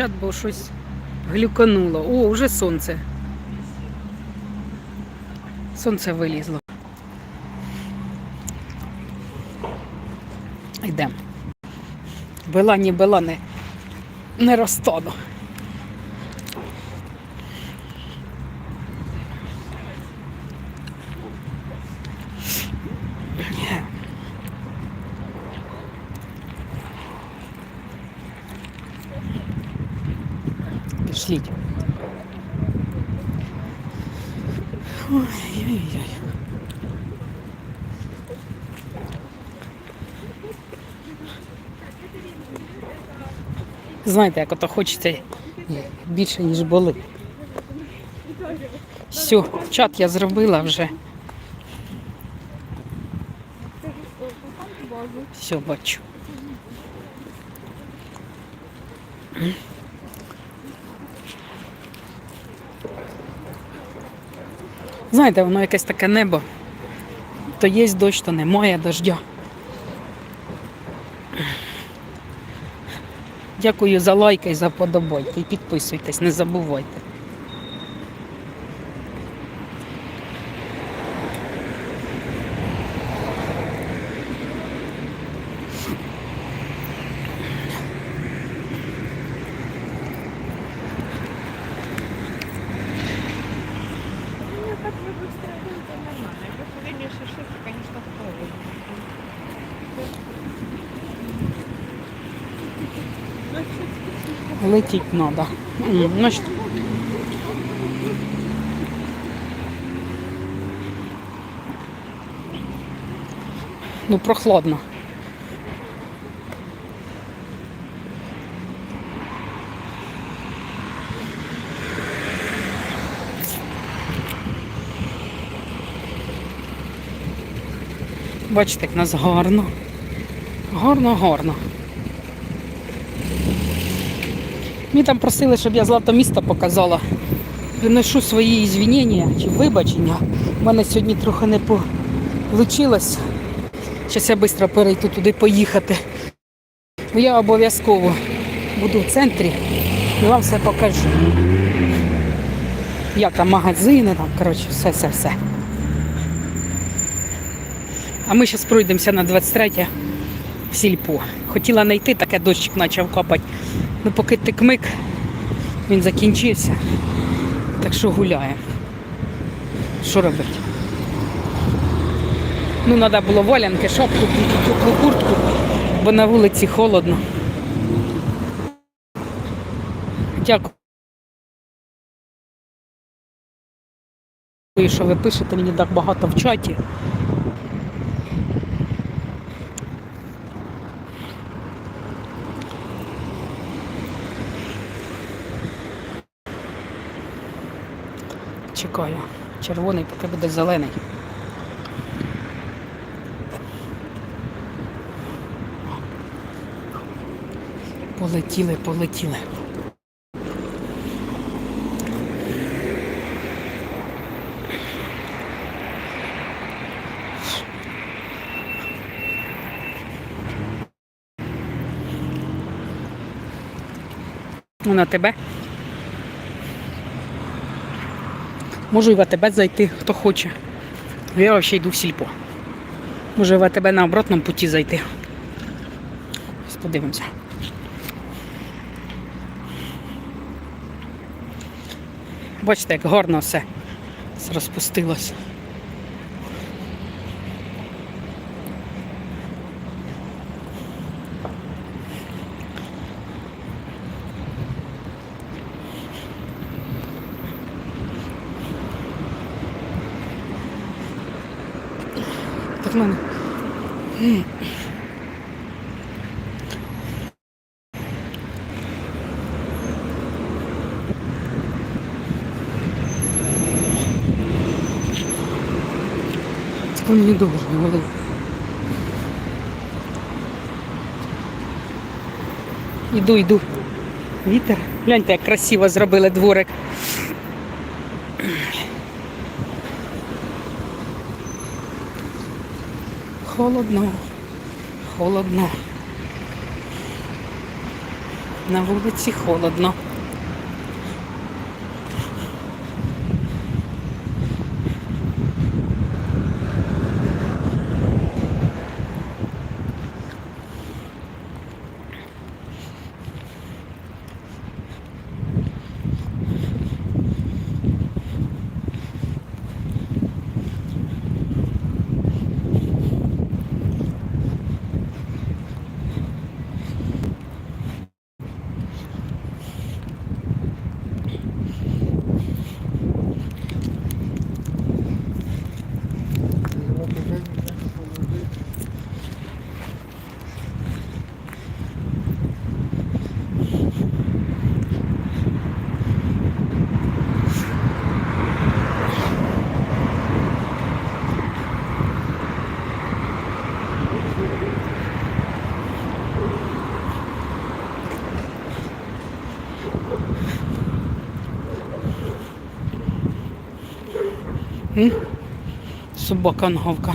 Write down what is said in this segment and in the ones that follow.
дівчат, бо щось глюкануло. О, вже сонце. Сонце вилізло. Йдемо. Бела, ні бела, не, не розтану. Пішліть. Ой-ой-ой. Знаєте, як ото хочеться більше, ніж були. Все, чат я зробила вже. Все, бачу. Знаєте, воно якесь таке небо. То є дощ, то немає дождя. Дякую за лайки за подобайки. І підписуйтесь, не забувайте. Летіть треба. Значить, ну, прохладно. Бачите, як нас гарно. Гарно, гарно. Мені там просили, щоб я злато місто показала. Приношу свої звінення чи вибачення. У мене сьогодні трохи не вийшло. Зараз я швидко перейду туди поїхати. Я обов'язково буду в центрі і вам все покажу. Як там магазини, там, коротше, все-все-все. А ми зараз пройдемося на 23 в сільпо. Хотіла знайти, таке дощик почав капати. Ну поки тикмик, він закінчився. Так що гуляємо. Що робити? Ну, треба було валянки, шапку, теплу куртку, бо на вулиці холодно. Дякую. що ви пишете мені так багато в чаті. Чекаю. Червоний, поки буде зелений. Полетіли, полетіли. Ну, на тебе. Можу і в АТБ зайти, хто хоче. Я взагалі йду в сільпо. Може в АТБ на обратному путі зайти. Подивимося. Бачите, як гарно все розпустилось. Так в мене. Це мені дуже говорив. Іду, йду. Вітер. Гляньте, як красиво зробили дворик. Холодно. Холодно. На вулиці холодно. Собака нагавка.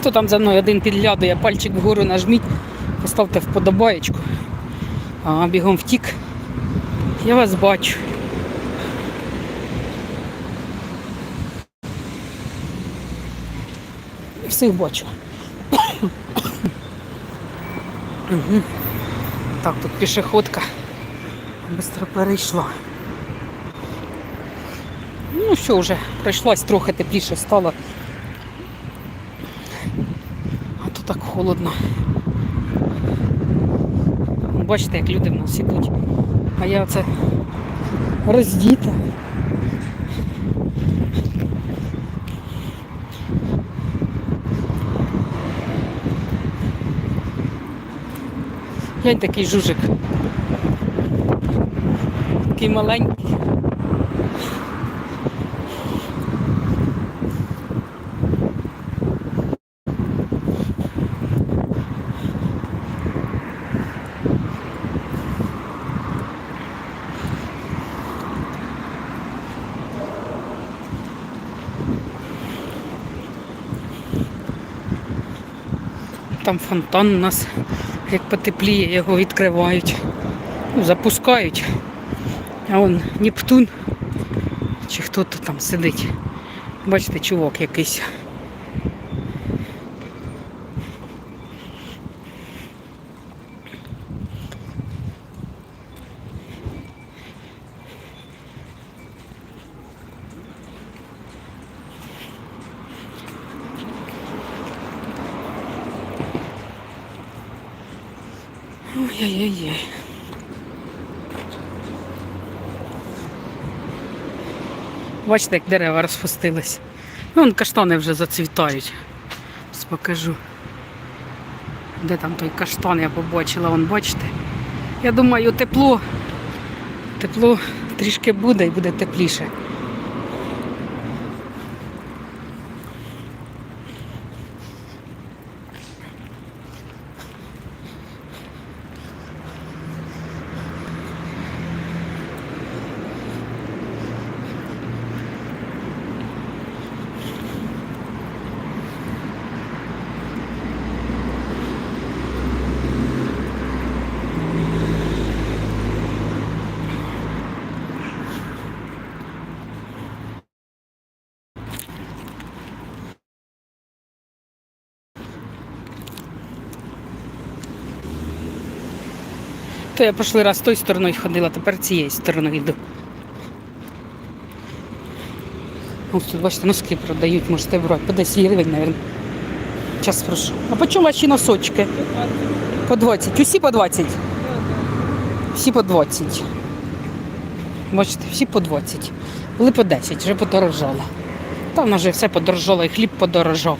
Хто там за мною один підглядує, пальчик вгору нажміть, поставте вподобаєчку. А бігом втік. Я вас бачу. Всіх бачу. Мгм. Так, тут пішоходка. Быстро перейшла. Ну, все, вже пройшлась, трохи тепліше стало. А то так холодно. Бачите, як люди в нас ідуть. А я це роздіта. Глянь такий жужик. Такий маленький. Там фонтан у нас, як потепліє, його відкривають. Ну, запускають. А он Нептун. Чи хто то там сидить. Бачите, чувак якийсь. Ой-ой-ой. Бачите, як дерева розпустились. Ну, вон каштани вже зацвітають. Ось покажу. Де там той каштан я побачила, вон бачите. Я думаю, тепло. Тепло трішки буде і буде тепліше. То я прошлий раз тою стороною ходила, тепер цією стороною йду. Ось тут, бачите, носки продають, можете брати. По 10 гривень, мабуть. Час прошу. А по чому ваші носочки? По 20. Усі по 20? Всі по 20. Бачите, всі по 20. Були по 10, вже подорожало. Та в нас вже все подорожало, і хліб подорожав.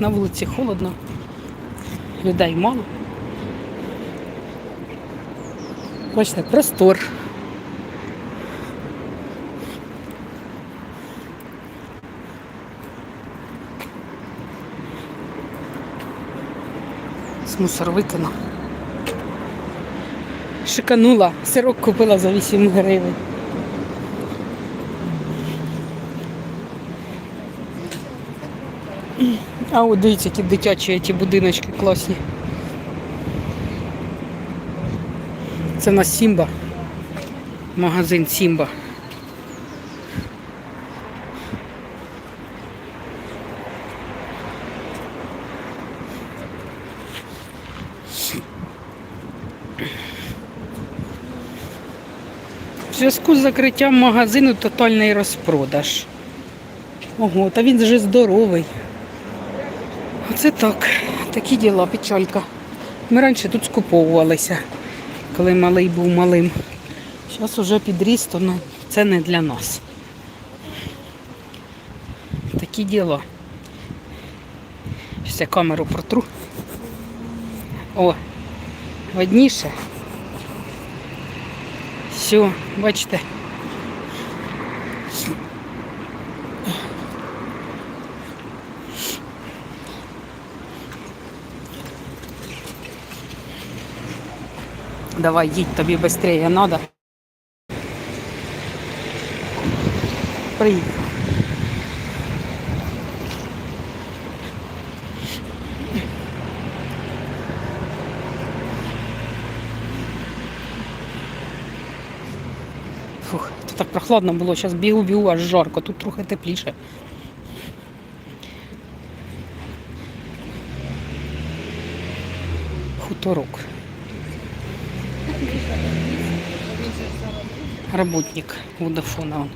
На вулиці холодно. людей мало. Бачите, простор. З мусор викинув. Шиканула, сирок купила за 8 гривень. А от дивіться, ті дитячі ті будиночки класні. Це на Сімба. Магазин Сімба. В зв'язку з закриттям магазину тотальний розпродаж. Ого, та він вже здоровий. Оце так. Такі діла, печалька. Ми раніше тут скуповувалися, коли малий був малим. Зараз уже підріс, то ну, це не для нас. Такі діла. Я камеру протру. О, видніше. Все, бачите. Давай, їдь, тобі швидше треба. Приїхав. Фух, тут так прохладно було, зараз бігу-бігу, аж жарко, тут трохи тепліше. Хуторок. Работник Водафона.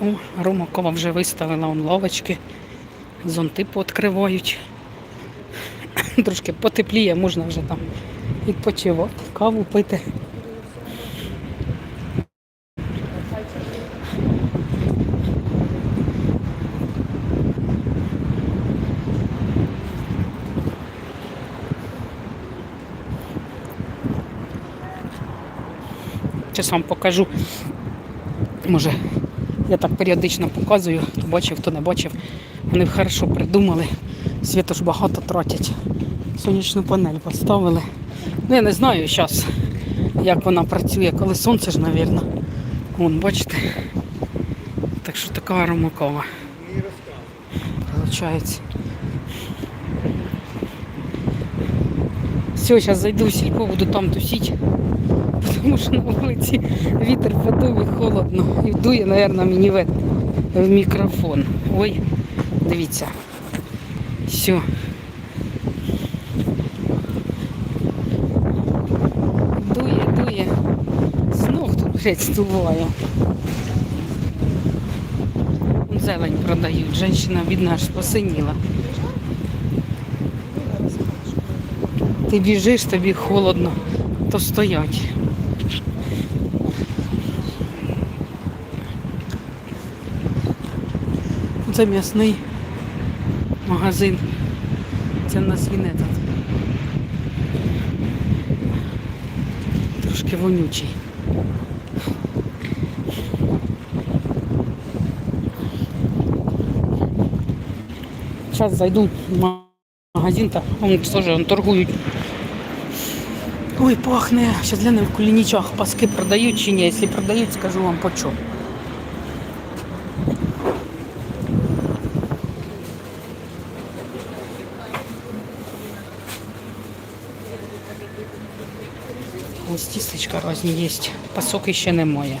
О, Ромакова вже виставила он лавочки, зонти пооткривають. Трошки потепліє, можна вже там відпочивати, каву пити. Зараз вам покажу. Може, я так періодично показую, хто бачив, хто не бачив. Вони хорошо придумали. Світу ж багато тратять. Сонячну панель поставили. Ну, я не знаю зараз, як вона працює, коли сонце ж, мабуть. Вон, бачите. Так що така аромакова. Получається. Все, зараз зайду в сільпо, буду там тусити. Тому що на вулиці вітер подув і холодно. І дує, мабуть, мені в мікрофон. Ой, дивіться. Все. Тут геть Зелень продають. Женщина, бідна, аж посиніла. Ти біжиш, тобі холодно, то стоять. Це м'ясний магазин. Це в нас він. Трошки вонючий. Зараз зайду в магазин, та вон теж вон торгують. Ой, пахне. Зараз глянемо в кулінічах паски продають чи ні. Якщо продають, скажу вам по чому. Ось тістечка різні є. Пасок ще немає.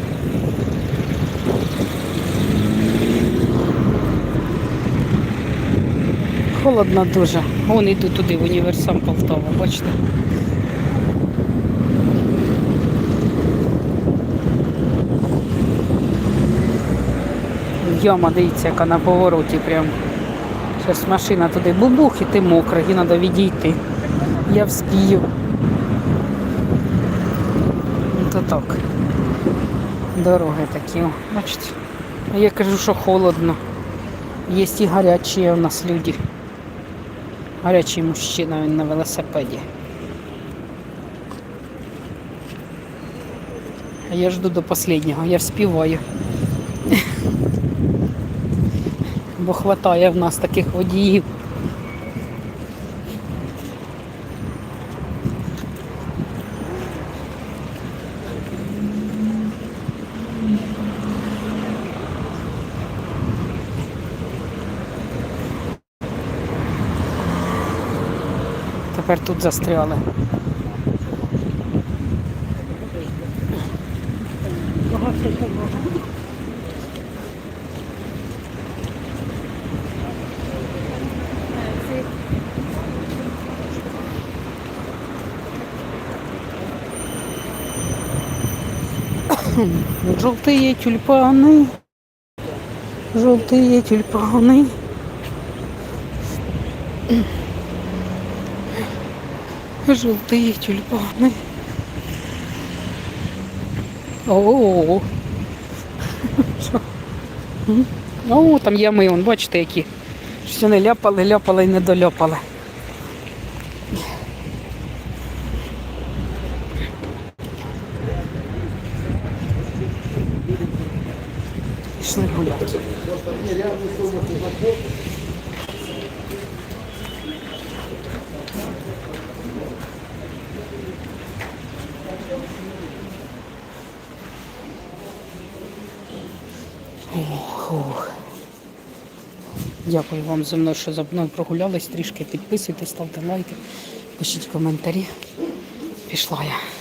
Холодно дуже. Вон йду туди, в універсам Полтава, бачите. Яма, дивіться, яка на повороті прям. Зараз машина туди бубух і ти мокра, і треба відійти. Я вспію. То так. Дороги такі, бачите. Я кажу, що холодно. Є і гарячі у нас люди. Гарячий мужчина він на велосипеді. А я жду до останнього, я вспіваю. Бо хватає в нас таких водіїв. Тепер тут застряли. Желтые тюльпаны. Желтые тюльпаны. Желтые тюльпаны. О. О, там ями, вон, бачите, які. Що не ляпали, ляпали і не доляпали. Пішли гуляти. Дякую вам за мною, що за мною прогулялись трішки. Підписуйтесь, ставте лайки, пишіть коментарі. Пішла я.